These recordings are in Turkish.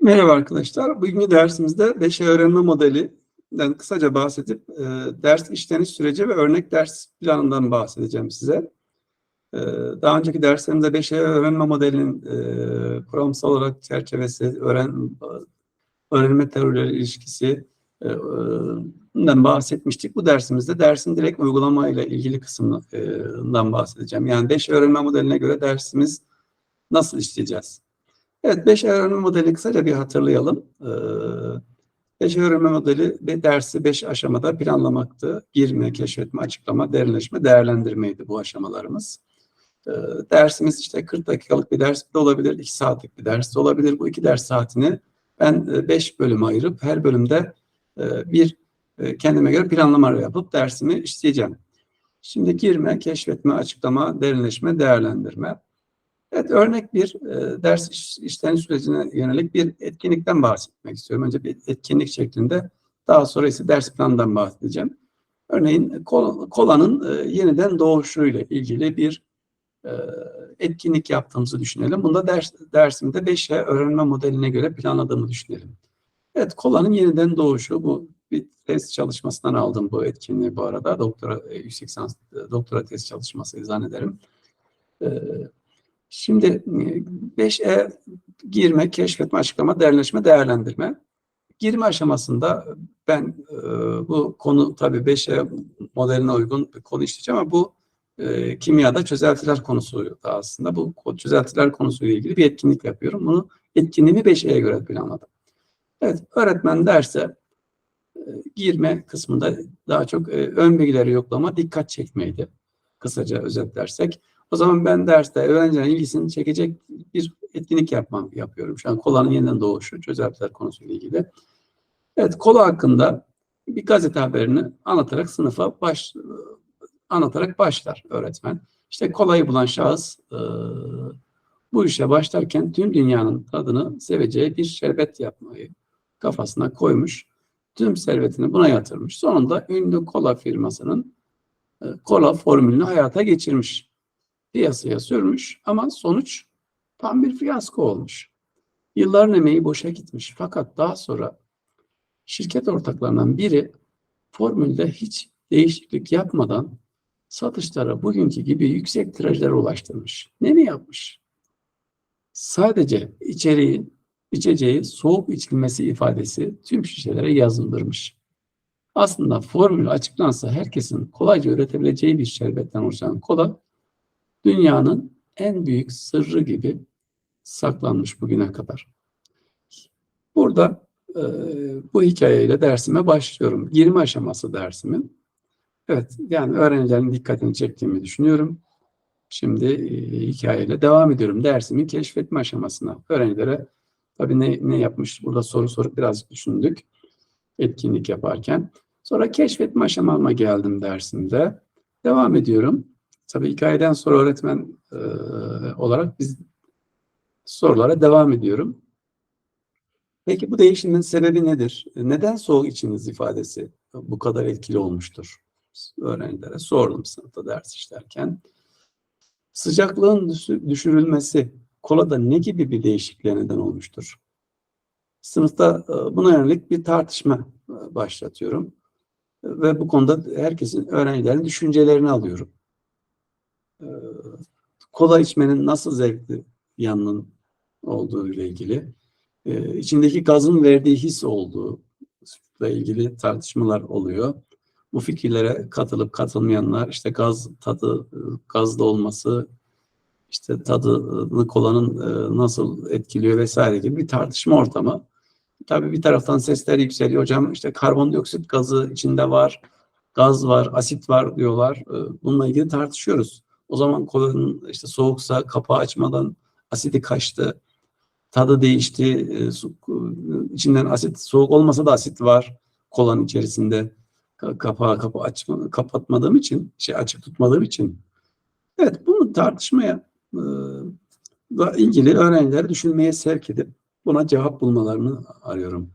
Merhaba arkadaşlar. Bugünkü dersimizde 5E öğrenme modelinden kısaca bahsedip e, ders işleniş süreci ve örnek ders planından bahsedeceğim size. E, daha önceki derslerimde 5E öğrenme modelinin e, kuramsal olarak çerçevesi, öğren, öğrenme teorileri ilişkisi e, e, bahsetmiştik. Bu dersimizde dersin direkt uygulama ile ilgili kısmından bahsedeceğim. Yani 5E öğrenme modeline göre dersimiz nasıl işleyeceğiz? Evet, 5 öğrenme modeli kısaca bir hatırlayalım. 5 öğrenme modeli bir dersi 5 aşamada planlamaktı. Girme, keşfetme, açıklama, derinleşme, değerlendirmeydi bu aşamalarımız. Ee, dersimiz işte 40 dakikalık bir ders de olabilir, 2 saatlik bir ders de olabilir. Bu iki ders saatini ben 5 bölüme ayırıp her bölümde bir kendime göre planlama yapıp dersimi işleyeceğim. Şimdi girme, keşfetme, açıklama, derinleşme, değerlendirme. Evet, örnek bir e, ders iş, işleniş sürecine yönelik bir etkinlikten bahsetmek istiyorum. Önce bir etkinlik şeklinde, daha sonra ise ders planından bahsedeceğim. Örneğin kol, kolanın e, yeniden doğuşuyla ilgili bir e, etkinlik yaptığımızı düşünelim. Bunda ders, dersimde 5'e öğrenme modeline göre planladığımı düşünelim. Evet, kolanın yeniden doğuşu bu bir test çalışmasından aldım bu etkinliği bu arada. Doktora, e, yüksek lisans e, doktora test çalışması zannederim. Evet Şimdi 5E e, girme, keşfetme, açıklama, derinleşme, değerlendirme. Girme aşamasında ben e, bu konu tabii 5E modeline uygun bir konu işleyeceğim ama bu e, kimyada çözeltiler konusu da aslında. Bu çözeltiler konusuyla ilgili bir etkinlik yapıyorum. Bunu etkinliğimi 5E'ye göre planladım. Evet, öğretmen derse e, girme kısmında daha çok e, ön bilgileri yoklama, dikkat çekmeydi. Kısaca özetlersek. O zaman ben derste öğrencilerin ilgisini çekecek bir etkinlik yapmam yapıyorum. Şu an kolanın yeniden doğuşu, çözeltiler konusuyla ilgili. Evet, kola hakkında bir gazete haberini anlatarak sınıfa baş, anlatarak başlar öğretmen. İşte kolayı bulan şahıs e, bu işe başlarken tüm dünyanın tadını seveceği bir şerbet yapmayı kafasına koymuş. Tüm servetini buna yatırmış. Sonunda ünlü kola firmasının e, kola formülünü hayata geçirmiş piyasaya sürmüş ama sonuç tam bir fiyasko olmuş. Yılların emeği boşa gitmiş. Fakat daha sonra şirket ortaklarından biri formülde hiç değişiklik yapmadan satışlara bugünkü gibi yüksek tirajlara ulaştırmış. Ne mi yapmış? Sadece içeriği, içeceği soğuk içilmesi ifadesi tüm şişelere yazıldırmış. Aslında formül açıklansa herkesin kolayca üretebileceği bir şerbetten oluşan kola dünyanın en büyük sırrı gibi saklanmış bugüne kadar. Burada e, bu hikayeyle dersime başlıyorum. 20 aşaması dersimin. Evet, yani öğrencilerin dikkatini çektiğimi düşünüyorum. Şimdi e, hikayeyle devam ediyorum. Dersimin keşfetme aşamasına. Öğrencilere tabii ne, ne yapmış burada soru sorup biraz düşündük etkinlik yaparken. Sonra keşfetme aşamama geldim dersimde. Devam ediyorum. Tabii hikayeden sonra öğretmen e, olarak biz sorulara devam ediyorum. Peki bu değişimin sebebi nedir? Neden soğuk içiniz ifadesi bu kadar etkili olmuştur? Öğrencilere sordum sınıfta ders işlerken. Sıcaklığın düşürülmesi kolada ne gibi bir değişikliğe neden olmuştur? Sınıfta e, buna yönelik bir tartışma e, başlatıyorum. Ve bu konuda herkesin öğrencilerin düşüncelerini alıyorum. Ee, kola içmenin nasıl zevkli yanının olduğu ile ilgili, e, içindeki gazın verdiği his olduğu ile ilgili tartışmalar oluyor. Bu fikirlere katılıp katılmayanlar işte gaz tadı gazlı olması işte tadını kolanın e, nasıl etkiliyor vesaire gibi bir tartışma ortamı. Tabii bir taraftan sesler yükseliyor hocam işte karbondioksit gazı içinde var, gaz var, asit var diyorlar. E, bununla ilgili tartışıyoruz. O zaman kolanın işte soğuksa kapağı açmadan asidi kaçtı. Tadı değişti. E, içinden asit soğuk olmasa da asit var kolanın içerisinde. Kapağı kapı açma, kapatmadığım için, şey açık tutmadığım için. Evet bunu tartışmaya e, ilgili öğrenciler düşünmeye sevk edip buna cevap bulmalarını arıyorum.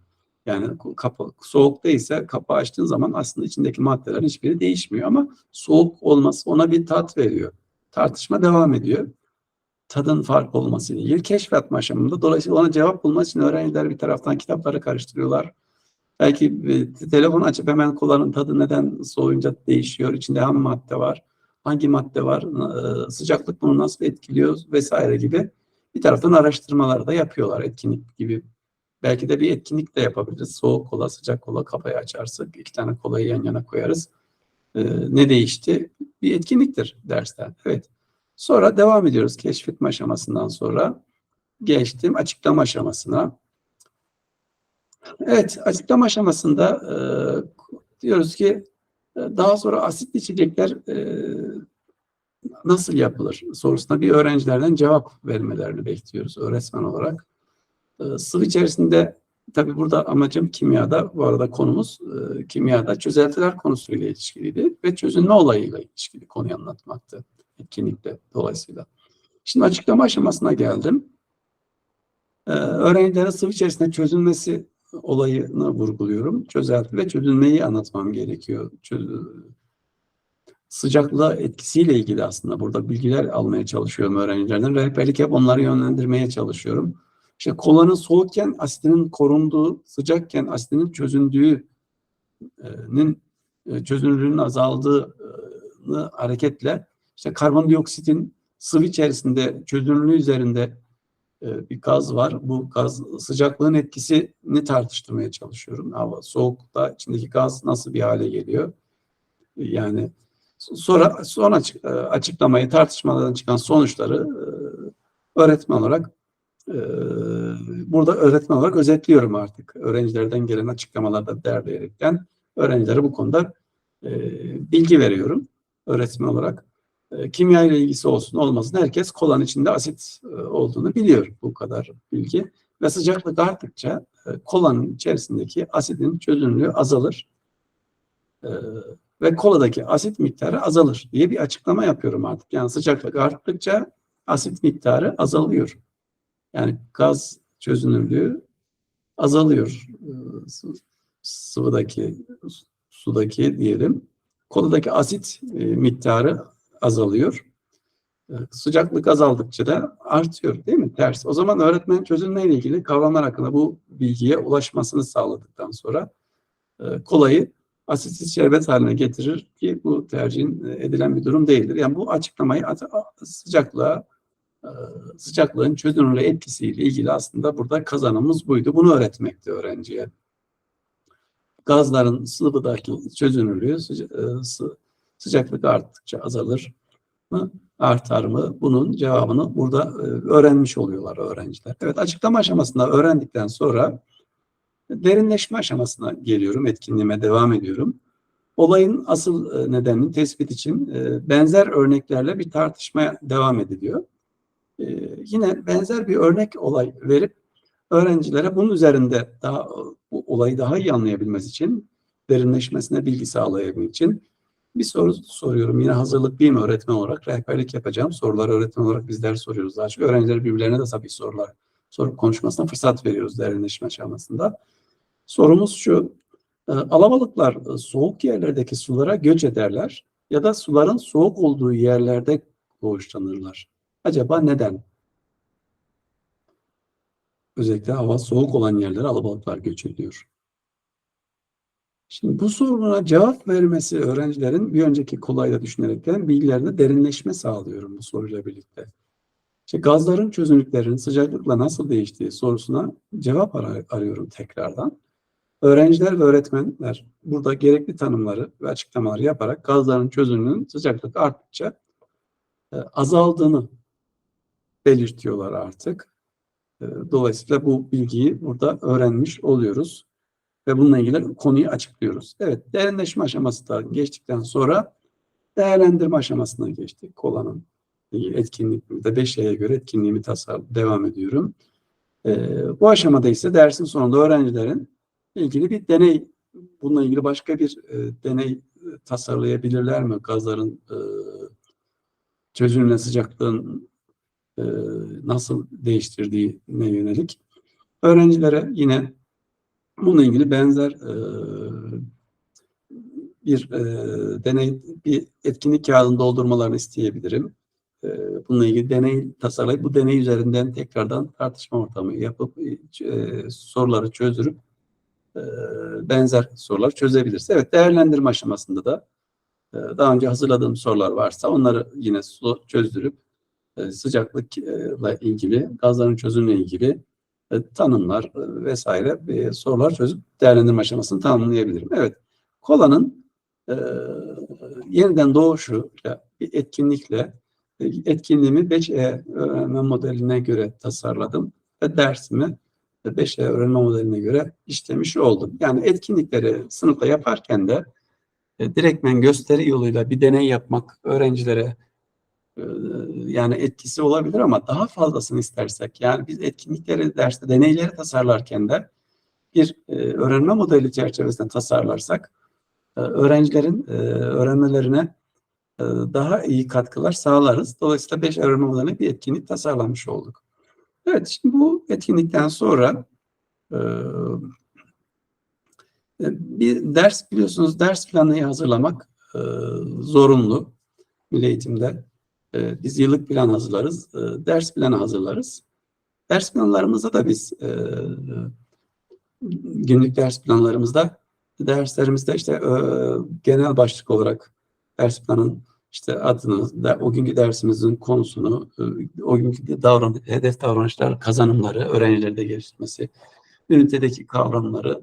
Yani kapı soğuk değilse kapağı açtığın zaman aslında içindeki maddelerin hiçbiri değişmiyor ama soğuk olması ona bir tat veriyor tartışma devam ediyor. tadın farklı olması ile ilgili keşfetme aşamında. Dolayısıyla ona cevap bulmak için öğrenciler bir taraftan kitapları karıştırıyorlar. Belki e, telefon açıp hemen kolanın tadı neden soğuyunca değişiyor, içinde ham madde var, hangi madde var, e, sıcaklık bunu nasıl etkiliyor vesaire gibi bir taraftan araştırmalar da yapıyorlar etkinlik gibi. Belki de bir etkinlik de yapabiliriz. Soğuk kola, sıcak kola kafayı açarsak iki tane kolayı yan yana koyarız. E, ne değişti? Bir etkinliktir dersten. Evet. Sonra devam ediyoruz keşfetme aşamasından sonra. Geçtim açıklama aşamasına. Evet, açıklama aşamasında e, diyoruz ki e, daha sonra asit içecekler e, nasıl yapılır sorusuna bir öğrencilerden cevap vermelerini bekliyoruz öğretmen olarak. E, sıvı içerisinde tabi burada amacım kimyada bu arada konumuz e, kimyada çözeltiler konusuyla ilişkiliydi ve çözünme olayıyla ilişkili konuyu anlatmaktı etkinlikte dolayısıyla. Şimdi açıklama aşamasına geldim. Ee, öğrencilere sıvı içerisinde çözülmesi olayını vurguluyorum. Çözelti ve çözülmeyi anlatmam gerekiyor. Çöz sıcaklığa etkisiyle ilgili aslında burada bilgiler almaya çalışıyorum öğrencilerden. Rehberlik hep onları yönlendirmeye çalışıyorum. İşte kolanın soğukken asidinin korunduğu, sıcakken asidinin çözündüğünün e, çözünürlüğünün azaldığını hareketle işte karbondioksitin sıvı içerisinde çözünürlüğü üzerinde e, bir gaz var. Bu gaz sıcaklığın etkisini tartıştırmaya çalışıyorum. Hava soğukta içindeki gaz nasıl bir hale geliyor? Yani sonra son e, açıklamayı tartışmalardan çıkan sonuçları öğretmen olarak burada öğretmen olarak özetliyorum artık. Öğrencilerden gelen açıklamalarda derleyerekten öğrencilere bu konuda bilgi veriyorum öğretmen olarak. E, kimya ile ilgisi olsun olmasın herkes kolanın içinde asit e, olduğunu biliyor bu kadar bilgi. Ve sıcaklık arttıkça e, kolanın içerisindeki asidin çözünürlüğü azalır. ve koladaki asit miktarı azalır diye bir açıklama yapıyorum artık. Yani sıcaklık arttıkça asit miktarı azalıyor. Yani gaz çözünürlüğü azalıyor. sıvıdaki, sudaki diyelim. Koladaki asit miktarı azalıyor. Ee, sıcaklık azaldıkça da artıyor değil mi? Ters. O zaman öğretmen çözülmeyle ilgili kavramlar hakkında bu bilgiye ulaşmasını sağladıktan sonra e, kolayı asitsiz şerbet haline getirir ki bu tercihin e, edilen bir durum değildir. Yani bu açıklamayı sıcaklığa e, sıcaklığın çözünürlüğü etkisiyle ilgili aslında burada kazanımız buydu. Bunu öğretmekti öğrenciye. Gazların sıvıdaki çözünürlüğü Sıcaklık arttıkça azalır mı, artar mı? Bunun cevabını burada e, öğrenmiş oluyorlar öğrenciler. Evet açıklama aşamasında öğrendikten sonra derinleşme aşamasına geliyorum, etkinliğime devam ediyorum. Olayın asıl e, nedenini tespit için e, benzer örneklerle bir tartışmaya devam ediliyor. Yine benzer bir örnek olay verip öğrencilere bunun üzerinde daha bu olayı daha iyi anlayabilmesi için, derinleşmesine bilgi sağlayabilmek için bir soru soruyorum. Yine hazırlık mi öğretmen olarak rehberlik yapacağım. Soruları öğretmen olarak bizler soruyoruz daha çok. Öğrenciler birbirlerine de tabii sorular sorup konuşmasına fırsat veriyoruz derinleşme aşamasında. Sorumuz şu. E, alabalıklar e, soğuk yerlerdeki sulara göç ederler ya da suların soğuk olduğu yerlerde doğuşlanırlar. Acaba neden? Özellikle hava soğuk olan yerlere alabalıklar göç ediyor. Şimdi bu soruna cevap vermesi öğrencilerin bir önceki kolayda düşünerekten bilgilerinde derinleşme sağlıyorum bu soruyla birlikte. İşte gazların çözünürlüklerinin sıcaklıkla nasıl değiştiği sorusuna cevap ar arıyorum tekrardan. Öğrenciler ve öğretmenler burada gerekli tanımları ve açıklamaları yaparak gazların çözünürlüğünün sıcaklık arttıkça e, azaldığını belirtiyorlar artık. E, dolayısıyla bu bilgiyi burada öğrenmiş oluyoruz ve bununla ilgili konuyu açıklıyoruz. Evet, derinleşme aşaması da geçtikten sonra değerlendirme aşamasına geçtik. Kolanın etkinliğimde 5E'ye göre etkinliğimi tasar devam ediyorum. Ee, bu aşamada ise dersin sonunda öğrencilerin ilgili bir deney, bununla ilgili başka bir e, deney e, tasarlayabilirler mi? Gazların e, çözünürlüğüne sıcaklığın e, nasıl değiştirdiğine yönelik. Öğrencilere yine Bununla ilgili benzer e, bir e, deney, bir etkinlik kağıdını doldurmalarını isteyebilirim. E, bununla ilgili deney tasarlayıp bu deney üzerinden tekrardan tartışma ortamı yapıp soruları çözdürüp benzer sorular çözebiliriz. Evet değerlendirme aşamasında da daha önce hazırladığım sorular varsa onları yine çözdürüp sıcaklıkla ilgili, gazların çözümüyle ilgili e, tanımlar e, vesaire e, sorular çözüp değerlendirme aşamasını tamamlayabilirim. Evet, kolanın e, yeniden doğuşu bir etkinlikle e, etkinliğimi 5E öğrenme modeline göre tasarladım ve dersimi 5E öğrenme modeline göre işlemiş oldum. Yani etkinlikleri sınıfta yaparken de e, direktmen gösteri yoluyla bir deney yapmak öğrencilere e, yani etkisi olabilir ama daha fazlasını istersek yani biz etkinlikleri derste deneyleri tasarlarken de bir e, öğrenme modeli çerçevesinde tasarlarsak e, öğrencilerin e, öğrenmelerine daha iyi katkılar sağlarız. Dolayısıyla 5 öğrenme modeline bir etkinlik tasarlamış olduk. Evet, şimdi bu etkinlikten sonra bir ders biliyorsunuz ders planı hazırlamak zorunlu milli eğitimde. E, biz yıllık plan hazırlarız, e, ders planı hazırlarız. Ders planlarımızda da biz e, günlük ders planlarımızda derslerimizde işte genel başlık olarak ders planın işte adını, o günkü dersimizin konusunu, o günkü davran, hedef davranışlar, kazanımları, öğrencilerde geliştirmesi, ünitedeki kavramları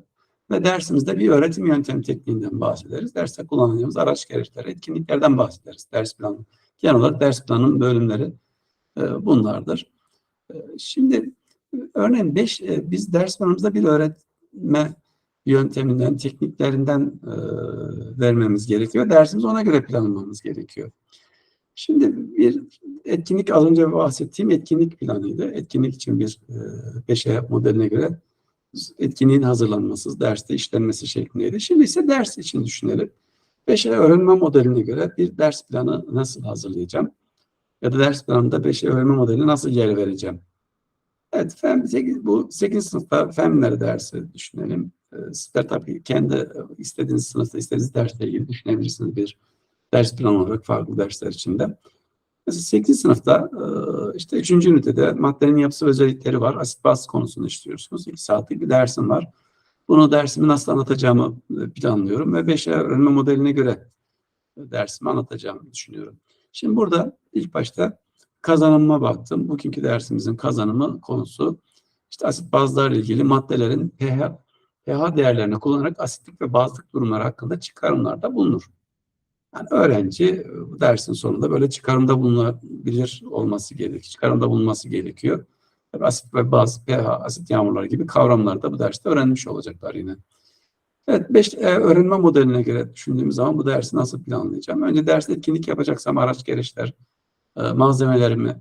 ve dersimizde bir öğretim yöntemi tekniğinden bahsederiz. Derste kullanacağımız araç gereçler, etkinliklerden bahsederiz ders planı. Genel olarak ders planının bölümleri e, bunlardır. E, şimdi örneğin 5 e, biz ders planımızda bir öğretme yönteminden, tekniklerinden e, vermemiz gerekiyor. Dersimizi ona göre planlamamız gerekiyor. Şimdi bir etkinlik az önce bahsettiğim etkinlik planıydı. Etkinlik için bir e, beşe modeline göre etkinliğin hazırlanması, derste işlenmesi şeklindeydi. Şimdi ise ders için düşünelim. Beşe öğrenme modeline göre bir ders planı nasıl hazırlayacağım? Ya da ders planında beşe öğrenme modelini nasıl yer vereceğim? Evet, fen, bu 8. sınıfta fenleri dersi düşünelim. Ee, sizler tabii kendi istediğiniz sınıfta istediğiniz dersle ilgili düşünebilirsiniz bir ders planı olarak farklı dersler içinde. Mesela 8. sınıfta e, işte 3. ünitede maddenin yapısı özellikleri var. Asit baz konusunu işliyorsunuz. 2 saatlik bir dersim var. Bunu dersimi nasıl anlatacağımı e, planlıyorum ve 5'e öğrenme modeline göre dersimi anlatacağımı düşünüyorum. Şimdi burada ilk başta kazanıma baktım. Bugünkü dersimizin kazanımı konusu işte asit bazlarla ilgili maddelerin pH, pH değerlerini kullanarak asitlik ve bazlık durumları hakkında çıkarımlarda bulunur. Yani öğrenci e, dersin sonunda böyle çıkarımda bulunabilir olması gerekiyor. Çıkarımda bulunması gerekiyor. Tabii asit ve baz, pH, asit yağmurları gibi kavramları da bu derste öğrenmiş olacaklar yine. Evet, beş, e, öğrenme modeline göre düşündüğümüz zaman bu dersi nasıl planlayacağım? Önce ders etkinlik yapacaksam araç gereçler, e, malzemelerimi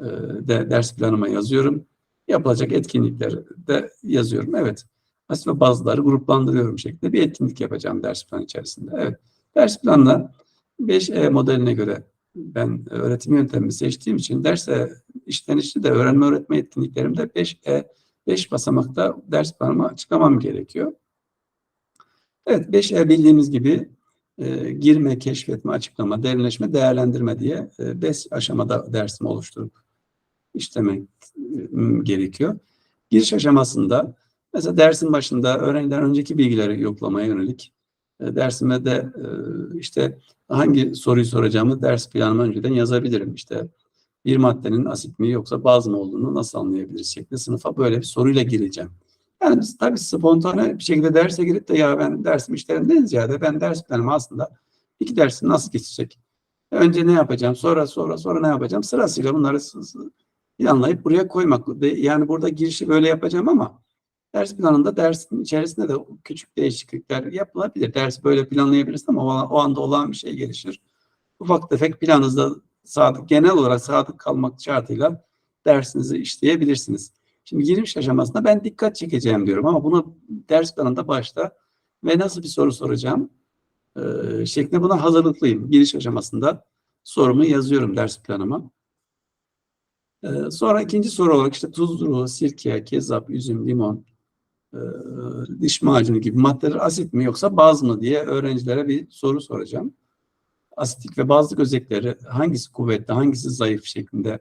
e, de ders planıma yazıyorum. Yapılacak etkinlikleri de yazıyorum. Evet, ve bazıları gruplandırıyorum şeklinde bir etkinlik yapacağım ders planı içerisinde. Evet. Ders planına 5E modeline göre ben öğretim yöntemini seçtiğim için derse işlenişli de öğrenme öğretme etkinliklerimde 5E 5 basamakta ders planıma açıklamam gerekiyor. Evet 5E bildiğimiz gibi e, girme, keşfetme, açıklama, derinleşme, değerlendirme diye 5 e, aşamada dersimi oluşturup işlemek e, gerekiyor. Giriş aşamasında mesela dersin başında öğrenciler önceki bilgileri yoklamaya yönelik e, dersime de e, işte hangi soruyu soracağımı ders planıma önceden yazabilirim. İşte bir maddenin asit mi yoksa baz mı olduğunu nasıl anlayabiliriz şeklinde sınıfa böyle bir soruyla gireceğim. Yani tabii spontane bir şekilde derse girip de ya ben dersim işlerimden ziyade ben ders planımı aslında iki dersim nasıl geçecek? Önce ne yapacağım, sonra sonra sonra ne yapacağım? Sırasıyla bunları planlayıp buraya koymak. Yani burada girişi böyle yapacağım ama Ders planında dersin içerisinde de küçük değişiklikler yapılabilir. Ders böyle planlayabilirsin ama o anda olan bir şey gelişir. Ufak tefek planınızda sadık, genel olarak sadık kalmak şartıyla dersinizi işleyebilirsiniz. Şimdi giriş aşamasında ben dikkat çekeceğim diyorum ama bunu ders planında başta ve nasıl bir soru soracağım e, şeklinde buna hazırlıklıyım. Giriş aşamasında sorumu yazıyorum ders planıma. E, sonra ikinci soru olarak işte tuzlu, sirke, kezap, üzüm, limon, e, diş macunu gibi maddeler asit mi yoksa baz mı diye öğrencilere bir soru soracağım. asitik ve bazlık özellikleri hangisi kuvvetli, hangisi zayıf şeklinde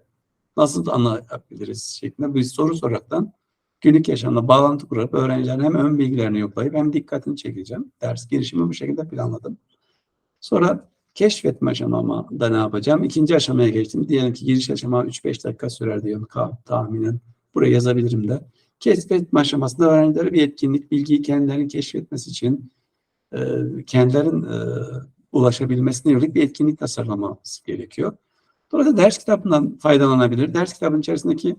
nasıl anlayabiliriz şeklinde bir soru soraraktan günlük yaşamda bağlantı kurup öğrencilerin hem ön bilgilerini yoklayıp hem dikkatini çekeceğim. Ders girişimi bu şekilde planladım. Sonra keşfetme aşamamda ne yapacağım? İkinci aşamaya geçtim. Diyelim ki giriş aşama 3-5 dakika sürer diyorum tahminen. Buraya yazabilirim de. Keşfetme aşamasında öğrencilere bir etkinlik, bilgiyi kendilerinin keşfetmesi için e, kendilerin e, ulaşabilmesine yönelik bir etkinlik tasarlaması gerekiyor. Dolayısıyla ders kitabından faydalanabilir. Ders kitabının içerisindeki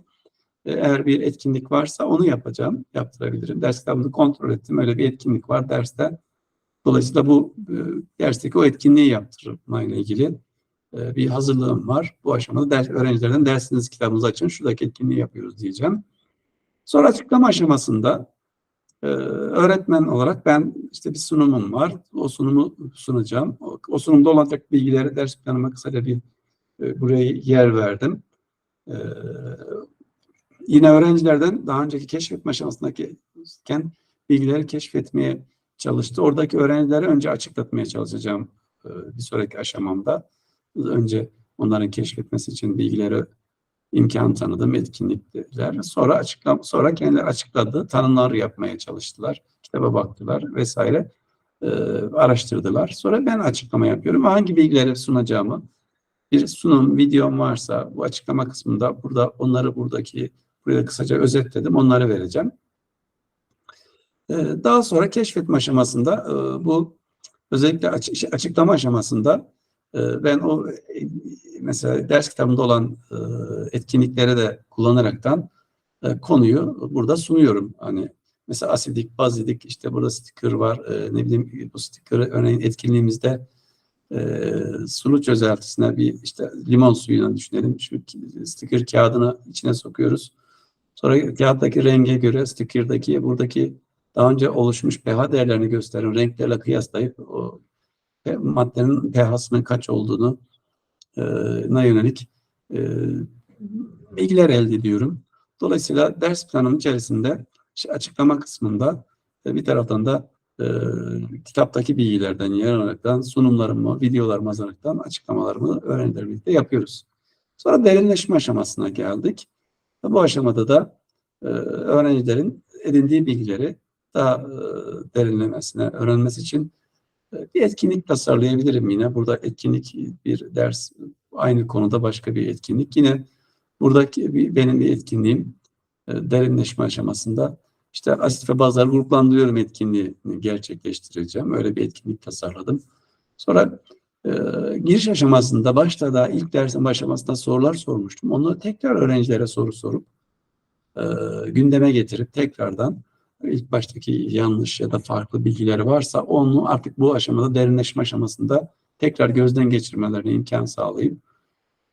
e, eğer bir etkinlik varsa onu yapacağım, yaptırabilirim. Ders kitabını kontrol ettim. Öyle bir etkinlik var derste. Dolayısıyla bu e, dersteki o etkinliği yaptırmayla ilgili e, bir hazırlığım var. Bu aşamada ders, öğrencilerden dersiniz kitabınızı açın, şuradaki etkinliği yapıyoruz diyeceğim. Sonra açıklama aşamasında e, öğretmen olarak ben işte bir sunumum var. O sunumu sunacağım. O, o sunumda olacak bilgileri ders planıma kısaca bir e, buraya yer verdim. E, yine öğrencilerden daha önceki keşfetme aşamasındaki bilgileri keşfetmeye çalıştı. Oradaki öğrencilere önce açıklatmaya çalışacağım e, bir sonraki aşamamda. Önce onların keşfetmesi için bilgileri imkan tanıdım, etkinlikler. Sonra açıklam sonra kendileri açıkladı, tanımlar yapmaya çalıştılar. Kitaba baktılar vesaire. E, araştırdılar. Sonra ben açıklama yapıyorum. Hangi bilgileri sunacağımı bir sunum, videom varsa bu açıklama kısmında burada onları buradaki buraya kısaca özetledim. Onları vereceğim. Ee, daha sonra keşfetme aşamasında e, bu özellikle açıklama aşamasında e, ben o e, mesela ders kitabında olan etkinlikleri de kullanaraktan konuyu burada sunuyorum. Hani mesela asidik, bazidik işte burada sticker var. Ne bileyim bu sticker örneğin etkinliğimizde sulu çözeltisine bir işte limon suyuna düşünelim. Şu sticker kağıdını içine sokuyoruz. Sonra kağıttaki renge göre sticker'daki buradaki daha önce oluşmuş pH değerlerini gösteren renklerle kıyaslayıp o maddenin pH'sının kaç olduğunu e, na yönelik bilgiler elde ediyorum. Dolayısıyla ders planının içerisinde işte açıklama kısmında bir taraftan da e, kitaptaki bilgilerden yararlanaraktan sunumlarımı, videolarımı hazırlamaktan açıklamalarımı öğrencilerle birlikte yapıyoruz. Sonra derinleşme aşamasına geldik. Bu aşamada da e, öğrencilerin edindiği bilgileri daha e, derinlemesine öğrenmesi için bir etkinlik tasarlayabilirim yine. Burada etkinlik bir ders aynı konuda başka bir etkinlik. Yine buradaki bir, benim bir etkinliğim e, derinleşme aşamasında işte asit ve bazıları gruplandırıyorum etkinliği gerçekleştireceğim. Öyle bir etkinlik tasarladım. Sonra e, giriş aşamasında başta da ilk dersin başlamasında sorular sormuştum. Onları tekrar öğrencilere soru sorup e, gündeme getirip tekrardan ilk baştaki yanlış ya da farklı bilgileri varsa onu artık bu aşamada derinleşme aşamasında tekrar gözden geçirmelerine imkan sağlayıp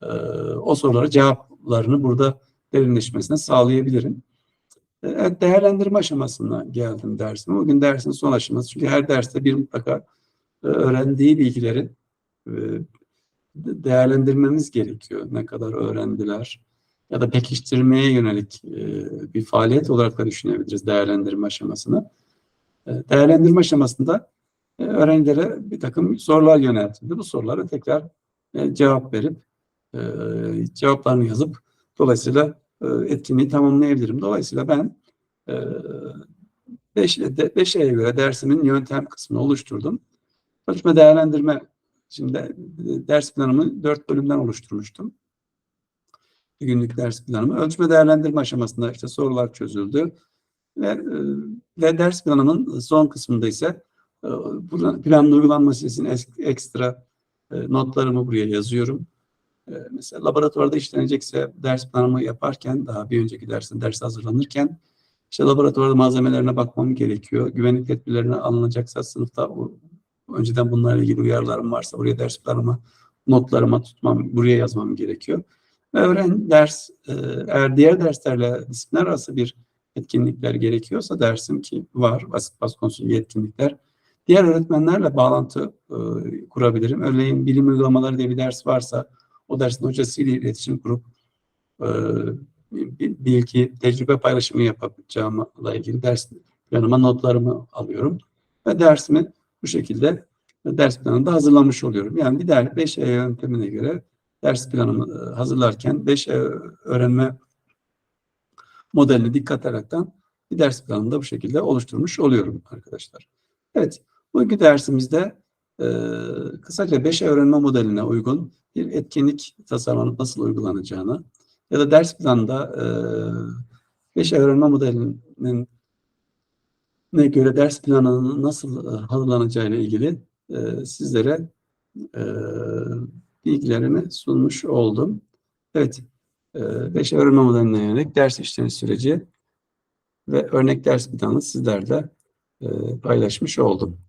e, o sorulara cevaplarını burada derinleşmesine sağlayabilirim. Evet, değerlendirme aşamasına geldim dersime. Bugün dersin son aşaması. Çünkü her derste bir mutlaka e, öğrendiği bilgileri e, değerlendirmemiz gerekiyor. Ne kadar öğrendiler, ya da pekiştirmeye yönelik e, bir faaliyet olarak da düşünebiliriz değerlendirme aşamasını. E, değerlendirme aşamasında e, öğrencilere bir takım sorular yöneltildi. Bu sorulara tekrar cevap verip cevaplarını yazıp dolayısıyla etkinliği tamamlayabilirim. Dolayısıyla ben e, 5 beş, göre dersimin yöntem kısmını oluşturdum. Çalışma değerlendirme şimdi ders planımı dört bölümden oluşturmuştum günlük ders planımı. Ölçme değerlendirme aşamasında işte sorular çözüldü. Ve, e, ve ders planımın son kısmında ise e, planın uygulanması için ekstra e, notlarımı buraya yazıyorum. Mesela laboratuvarda işlenecekse ders planımı yaparken daha bir önceki dersin ders hazırlanırken işte laboratuvarda malzemelerine bakmam gerekiyor. Güvenlik tedbirlerine alınacaksa sınıfta önceden bunlarla ilgili uyarılarım varsa buraya ders planımı notlarıma tutmam, buraya yazmam gerekiyor. Öğren ders, e, eğer diğer derslerle disiplin arası bir etkinlikler gerekiyorsa dersim ki var, basit bas konusunda etkinlikler. Diğer öğretmenlerle bağlantı e, kurabilirim. Örneğin bilim uygulamaları diye bir ders varsa o dersin hocasıyla iletişim kurup e, bilgi, tecrübe paylaşımı yapacağımla ilgili ders planıma notlarımı alıyorum. Ve dersimi bu şekilde ders planını da hazırlamış oluyorum. Yani bir der 5E yöntemine göre ders planımı e, hazırlarken 5E öğrenme modelini dikkat ederekten bir ders planını da bu şekilde oluşturmuş oluyorum arkadaşlar. Evet, bugünkü dersimizde e, kısaca 5E öğrenme modeline uygun bir etkinlik tasarlanıp nasıl uygulanacağını ya da ders planında e, 5E öğrenme modelinin ne göre ders planının nasıl e, hazırlanacağıyla ilgili e, sizlere e, bilgilerimi sunmuş oldum. Evet, e, 5 öğrenme modeline yönelik ders işleniş süreci ve örnek ders planı sizlerle e, paylaşmış oldum.